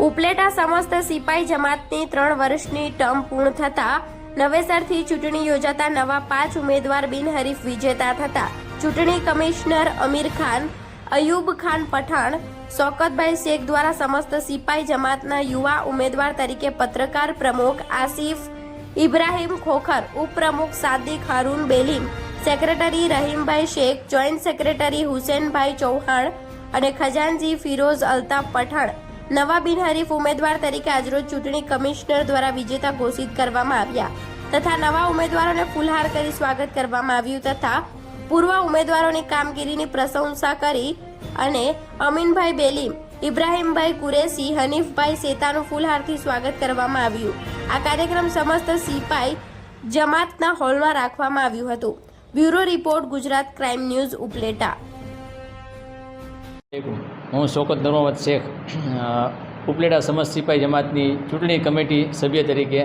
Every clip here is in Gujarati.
ઉપલેટા સમસ્ત સિપાઈ જમાતની ત્રણ વર્ષની ટર્મ પૂર્ણ થતા નવેસરથી ચૂંટણી યોજાતા નવા પાંચ ઉમેદવાર બિનહરીફ વિજેતા થતા ચૂંટણી કમિશનર અમીર ખાન, અયુબ ખાન પઠાણ શોકતભાઈ શેખ દ્વારા સમસ્ત સિપાઈ જમાતના યુવા ઉમેદવાર તરીકે પત્રકાર પ્રમુખ આસિફ ઇબ્રાહિમ ખોખર, ઉપપ્રમુખ Sadiq Haroon Belim, secretary Rahimbhai Shaikh, joint secretary Husenbhai Chauhan અને ખજાનજી ફિરોઝ અલ્તાફ પઠાણ નવા બિનહરીફ ઉમેદવાર તરીકે આજરોજ ચૂંટણી કમિશનર દ્વારા વિજેતા ઘોષિત કરવામાં આવ્યા તથા નવા ઉમેદવારોને ફુલહાર કરી સ્વાગત કરવામાં આવ્યું તથા પૂર્વ ઉમેદવારોની કામગીરીની પ્રશંસા કરી અને અમીનભાઈ બેલીમ ઇબ્રાહીમભાઈ કુરેશી, હનીફભાઈ સેતાનું ફૂલહારથી સ્વાગત કરવામાં આવ્યું. આ કાર્યક્રમ સમસ્ત સિપાઈ જમાતના હોલમાં રાખવામાં આવ્યું હતું. Bureau report Gujarat crime news Upleta. હું શોકત નરમત શેખ ઉપલેડા સમસ્ત સિપાઈ જમાતની ચૂંટણી કમિટી સભ્ય તરીકે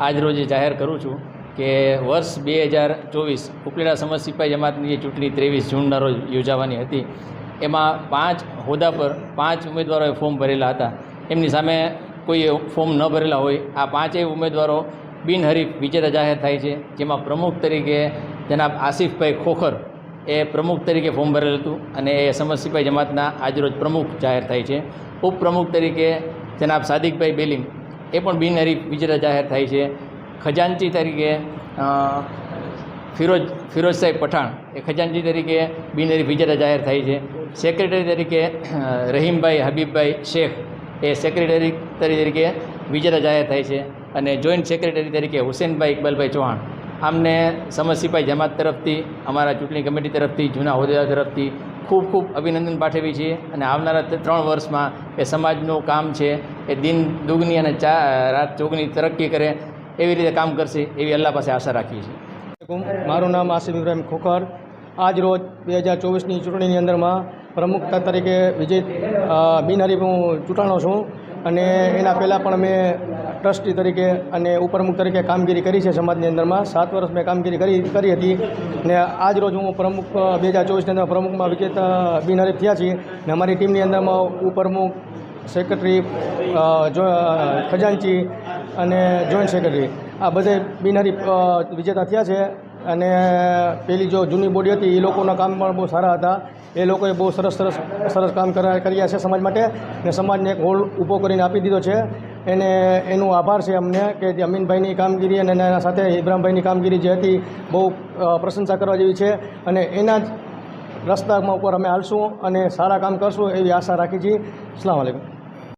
આજરોજ જાહેર કરું છું કે વર્ષ બે હજાર ચોવીસ ઉપલેટા સમસ્ત સિપાઈ જમાતની ચૂંટણી ત્રેવીસ જૂનના રોજ યોજાવાની હતી, એમાં પાંચ હોદ્દા પર પાંચ ઉમેદવારોએ ફોર્મ ભરેલા હતા. એમની સામે કોઈ ફોર્મ ન ભરેલા હોય, આ પાંચેય ઉમેદવારો બિનહરીફ વિજેતા જાહેર થાય છે, જેમાં પ્રમુખ તરીકે જનાબ આસિફભાઈ ખોખર એ પ્રમુખ તરીકે ફોર્મ ભરેલું હતું અને એ સમજ સિપાઈ જમાતના આજરોજ પ્રમુખ જાહેર થાય છે. ઉપપ્રમુખ તરીકે જનાબ સાદિકભાઈ બેલીમ એ પણ બિનહરીફ વિજેતા જાહેર થાય છે. ખજાનચી તરીકે ફિરોજ ફિરોજ સાહેબ પઠાણ એ ખજાનચી તરીકે બિનહરીફ વિજેતા જાહેર થાય છે. સેક્રેટરી તરીકે રહીમભાઈ હબીબભાઈ શેખ એ સેક્રેટરી તરીકે વિજેતા જાહેર થાય છે. અને જોઈન્ટ સેક્રેટરી તરીકે હુસેનભાઈ ઇકબાલભાઈ ચૌહાણ આમને સમજ સિપાઈ જમાત તરફથી, અમારા ચૂંટણી કમિટી તરફથી, જૂના હોદ્દેદાર તરફથી ખૂબ ખૂબ અભિનંદન પાઠવીએ છીએ. અને આવનારા ત્રણ વર્ષમાં એ સમાજનું કામ છે, એ દિન દુગની અને ચા, રાત ચોગની તરક્કી કરે, એવી રીતે કામ કરશે, એવી અલ્લાહ પાસે આશા રાખીએ છીએ. મારું નામ આસિફ ઇબ્રાહિમ ખોખર. આજ રોજ બે હજાર ચોવીસની ચૂંટણીની અંદરમાં પ્રમુખતા તરીકે વિજય બિનહરીફ હું ચૂંટાણો છું. અને એના પહેલાં પણ મેં ટ્રસ્ટી તરીકે અને ઉપપ્રમુખ તરીકે કામગીરી કરી છે સમાજની અંદરમાં. સાત વર્ષ મેં કામગીરી કરી કરી હતી. ને આજ રોજ હું પ્રમુખ, બે હજાર ચોવીસની અંદર પ્રમુખમાં વિજેત બિનહરીફ થયા છીએ. ને અમારી ટીમની અંદરમાં ઉપપ્રમુખ, સેક્રેટરી ખજાનચી અને જોઈન્ટ સેક્રેટરી. આ બધે બિનહરીફ વિજેતા થયા છે. અને પેલી જો જૂની બોડી હતી, એ લોકોના કામ પણ બહુ સારા હતા. એ લોકોએ બહુ સરસ સરસ સરસ કામ કર્યા છે સમાજ માટે. ને સમાજને એક હોલ ઊભો કરીને આપી દીધો છે. એને, એનું આભાર છે અમને કે જે અમીનભાઈની કામગીરી અને એના સાથે ઇબ્રાહીમભાઈની કામગીરી જે હતી, બહુ પ્રશંસા કરવા જેવી છે. અને એના જ રસ્તામાં ઉપર અમે હાલશું અને સારા કામ કરશું એવી આશા રાખી છીએ સલામ વાલેકુમ.